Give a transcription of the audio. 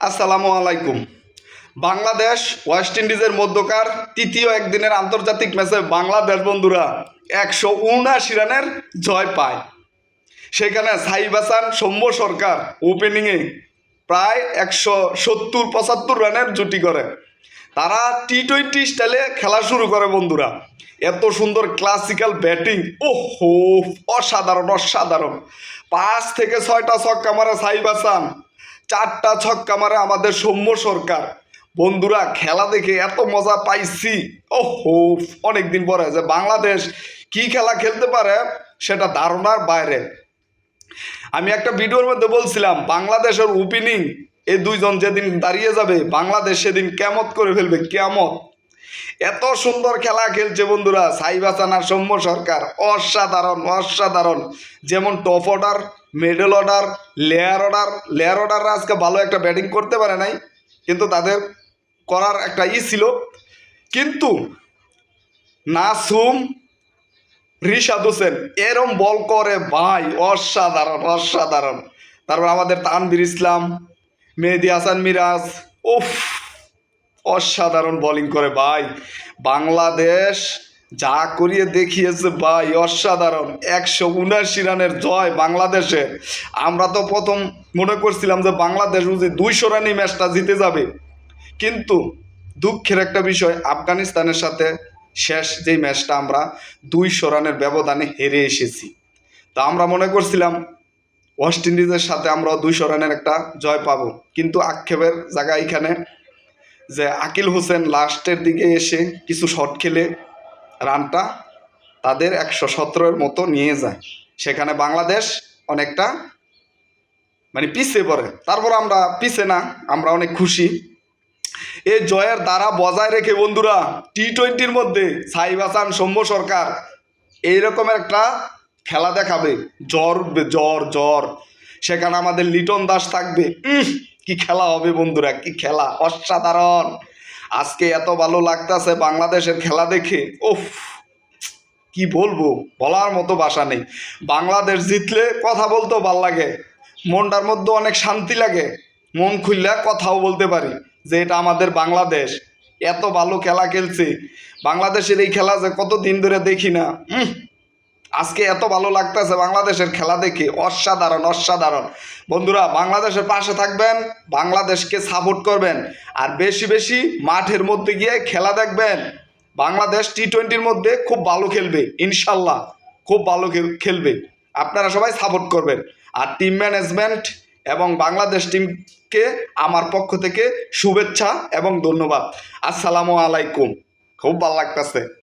আসসালামু আলাইকুম। বাংলাদেশ, ওয়েস্ট ইন্ডিজের মধ্যকার তৃতীয় একদিনের আন্তর্জাতিক ম্যাচে বাংলাদেশ বন্ধুরা একশো উনআশি রানের জয় পায়। সেখানে সাইব হাসান, সৌম্য সরকার ওপেনিংয়ে প্রায় একশো সত্তর, পঁচাত্তর রানের জুটি করে। তারা টি টোয়েন্টি স্টাইলে খেলা শুরু করে বন্ধুরা। এত সুন্দর ক্লাসিক্যাল ব্যাটিং ও হো অসাধারণ অসাধারণ। পাঁচ থেকে ছয়টা ছক্কা মারে সাইব হাসান। চারটা ছক্কা মারে আমাদের সৌম্য সরকার। বন্ধুরা, খেলা দেখে এত মজা পাইছি। ও হো অনেকদিন পরে যে বাংলাদেশ কি খেলা খেলতে পারে সেটা ধারণার বাইরে। আমি একটা ভিডিওর মধ্যে বলছিলাম, বাংলাদেশের ওপেনিং এই দুইজন যেদিন দাঁড়িয়ে যাবে, বাংলাদেশ সেদিন কেমত করে ফেলবে? কেমত? এত সুন্দর খেলা খেলছে বন্ধুরা সাইব হাসান আর সৌম্য সরকার, অসাধারণ অসাধারণ। যেমন top order middle order lower order lower অর্ডাররা আজকে ভালো একটা ব্যাটিং করতে পারে নাই, কিন্তু তাদের করার একটা ই ছিল। কিন্তু নাসুম রিশাদ হোসেন এরম বল করে, ভাই, অসাধারণ অসাধারণ। তারপর আমাদের তানবির ইসলাম, মেহেদি হাসান মিরাজ, উফ অসাধারণ বোলিং করে ভাই। বাংলাদেশ যা করিয়ে দেখিয়েছে ভাই, অসাধারণ। একশো উনআশি রানের জয় বাংলাদেশে। আমরা তো প্রথম মনে করছিলাম যে বাংলাদেশ বুঝি দুইশো রানই ম্যাচটা জিতে যাবে। কিন্তু দুঃখের একটা বিষয়, আফগানিস্তানের সাথে শেষ যেই ম্যাচটা আমরা দুইশো রানের ব্যবধানে হেরে এসেছি। তা আমরা মনে করছিলাম ওয়েস্ট ইন্ডিজের সাথে আমরা দুইশো রানের একটা জয় পাবো। কিন্তু আক্ষেপের জায়গা এখানে যে আকিল হোসেন লাস্টের দিকে এসে কিছু শট খেলে রানটা তাদের একশো সতেরোর মতো নিয়ে যায়। সেখানে বাংলাদেশ অনেকটা মানে পিছিয়ে পড়ে। তারপর আমরা পিছে না, আমরা অনেক খুশি। এই জয়ের দ্বারা বজায় রেখে বন্ধুরা টি টোয়েন্টির মধ্যে সাইব হাসান, সৌম্য সরকার এইরকমের একটা খেলা দেখাবে। জ্বর জ্বর জ্বর। সেখানে আমাদের লিটন দাস থাকবে। কি খেলা হবে বন্ধুরা, কি খেলা? অসাধারণ। আজকে এত ভালো লাগতাছে বাংলাদেশের খেলা দেখে। ওফ কি বলব? বলার মতো ভাষা নেই। বাংলাদেশ জিতলে কথা বলতেও ভালো লাগে। মনটার মধ্যে অনেক শান্তি লাগে। মন খুললে কথাও বলতে পারি যে এটা আমাদের বাংলাদেশ। এত ভালো খেলা খেলছে। বাংলাদেশের এই খেলা যে কত দিন ধরে দেখি না আজকে এত ভালো লাগতেছে বাংলাদেশের খেলা দেখে, অসাধারণ অসাধারণ। বন্ধুরা, বাংলাদেশের পাশে থাকবেন, বাংলাদেশকে সাপোর্ট করবেন, আর বেশি বেশি মাঠের মধ্যে গিয়ে খেলা দেখবেন। বাংলাদেশ টি টোয়েন্টির মধ্যে খুব ভালো খেলবে, ইনশাল্লাহ খুব ভালো খেল- খেলবে। আপনারা সবাই সাপোর্ট করবেন। আর টিম ম্যানেজমেন্ট এবং বাংলাদেশ টিমকে আমার পক্ষ থেকে শুভেচ্ছা এবং ধন্যবাদ। আসসালামু আলাইকুম। খুব ভালো লাগতেছে।